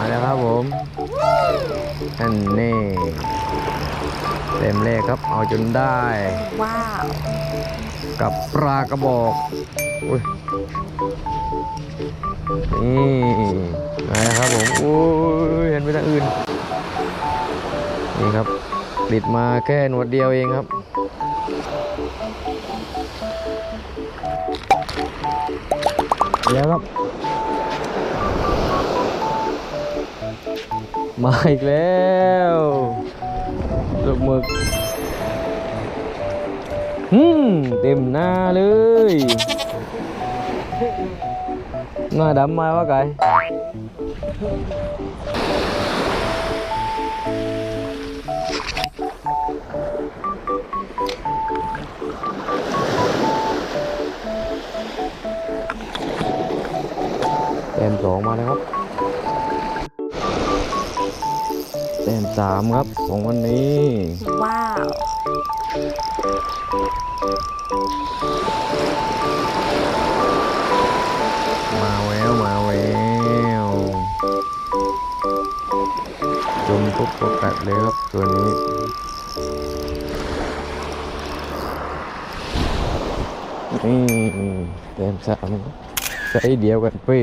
มาแล้วครับผมนั่นนี่เต็มเลขครับเอาจนได้ ว้าว กับปลากระบอกอุ้ยนี่มาแล้วครับผมอุ้ยเห็นไปทางอื่น นี่ครับติดมาแค่หนวดเดียวเองครับแล้วครับ มาอีกแล้วลูกหมึกอืมเต็มหน้าเลยหน้าดำมาวะไก่เต็มสองมาแล้วครับ ต็มสามครับของวันนี้ ว้าว มาแววมาแววจมปุ๊บก็กัดเลยครับตัวนี้นี่เต็มสามใช้เดียวกันเป้